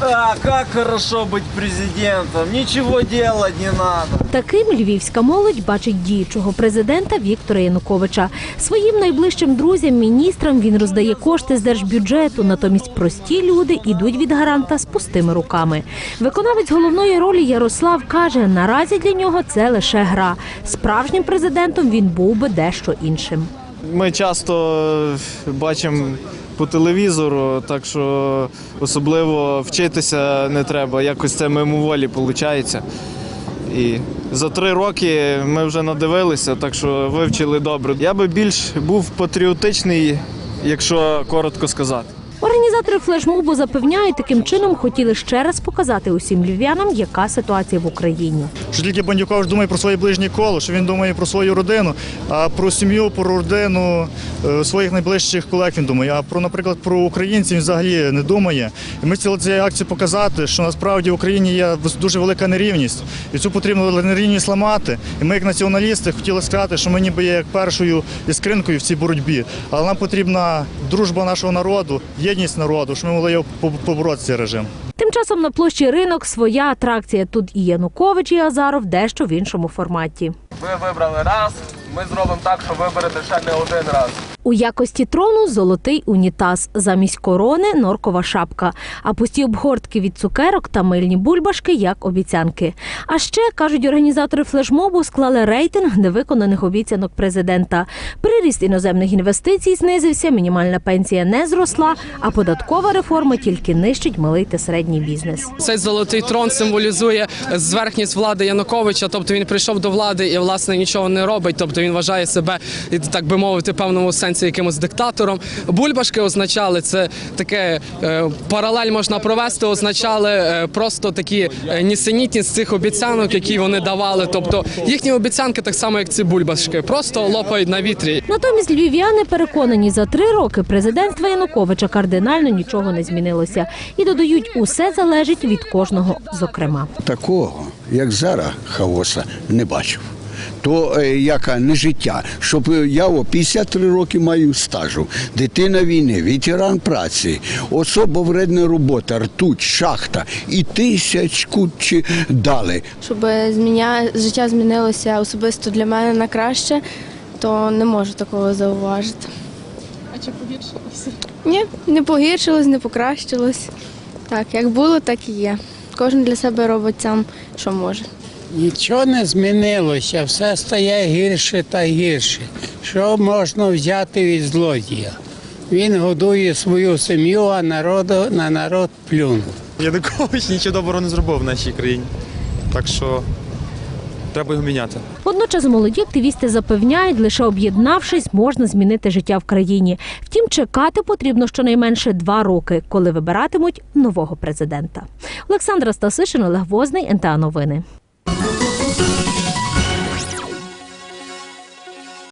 А, как хорошо быть президентом. Ничего делать не надо. Таким львівська молодь бачить діючого президента Віктора Януковича. Своїм найближчим друзям, міністрам він роздає кошти з держбюджету. Натомість прості люди ідуть від гаранта з пустими руками. Виконавець головної ролі Ярослав каже: наразі для нього це лише гра. Справжнім президентом він був би дещо іншим. Ми часто бачимо по телевізору, так що особливо вчитися не треба. Якось це мимоволі виходить. І за три роки ми вже надивилися, так що вивчили добре. Я би більш був патріотичний, якщо коротко сказати. Організатори флешмобу запевняють, таким чином хотіли ще раз показати усім львів'янам, яка ситуація в Україні. що тільки Бандюкович думає про своє ближнє коло, що він думає про свою родину, а про сім'ю, про родину е, своїх найближчих колег він думає. А про, наприклад, про українців він взагалі не думає. І ми хотіли цією акцією показати, що насправді в Україні є дуже велика нерівність, і цю потрібно нерівність ламати. І ми, як націоналісти, хотіли сказати, що ми ніби є як першою іскринкою в цій боротьбі. Але нам потрібна дружба нашого народу, єдність народу, щоб ми могли його побороти цей режим. Тим часом на площі ринок своя атракція. Тут і Янукович, і Азаров дещо в іншому форматі. Ви вибрали раз, ми зробимо так, що виберете ще не один раз. У якості трону золотий унітаз, замість корони норкова шапка, а пусті обгортки від цукерок та мильні бульбашки як обіцянки. А ще кажуть організатори флешмобу, склали рейтинг невиконаних обіцянок президента. Приріст іноземних інвестицій знизився, мінімальна пенсія не зросла, а податкова реформа тільки нищить малий та середній бізнес. Цей золотий трон символізує зверхність влади Януковича. Тобто він прийшов до влади і власне нічого не робить. Тобто він вважає себе, так би мовити, в певному сенсі якимось диктатором. Бульбашки означали це таке е, паралель можна провести. Означали е, просто такі е, нісенітність цих обіцянок, які вони давали. Тобто їхні обіцянки, так само як ці бульбашки, просто лопають на вітрі. Натомість львів'яни переконані, за три роки президентства Януковича кардинально нічого не змінилося і додають, усе залежить від кожного зокрема. Такого, як зараз, хаоса не бачив. То е, яка не життя, щоб е, я о 53 роки маю стажу, дитина війни, ветеран праці, особа вредна робота, ртуть, шахта і тисячку чи дали. щоб зміня... життя змінилося особисто для мене на краще, то не можу такого зауважити. А чи погіршилося? Ні, не погіршилось, не покращилось. Так, як було, так і є. Кожен для себе робить сам, що може. Нічого не змінилося, все стає гірше та гірше. Що можна взяти від злодія? Він годує свою сім'ю, а народу на народ плюнув. Янукович нічого доброго не зробив в нашій країні. Так що треба його міняти. Водночас молоді активісти запевняють, лише об'єднавшись, можна змінити життя в країні. Втім, чекати потрібно щонайменше два роки, коли вибиратимуть нового президента. Олександра Стасишин, Олег Возний, НТА Новини.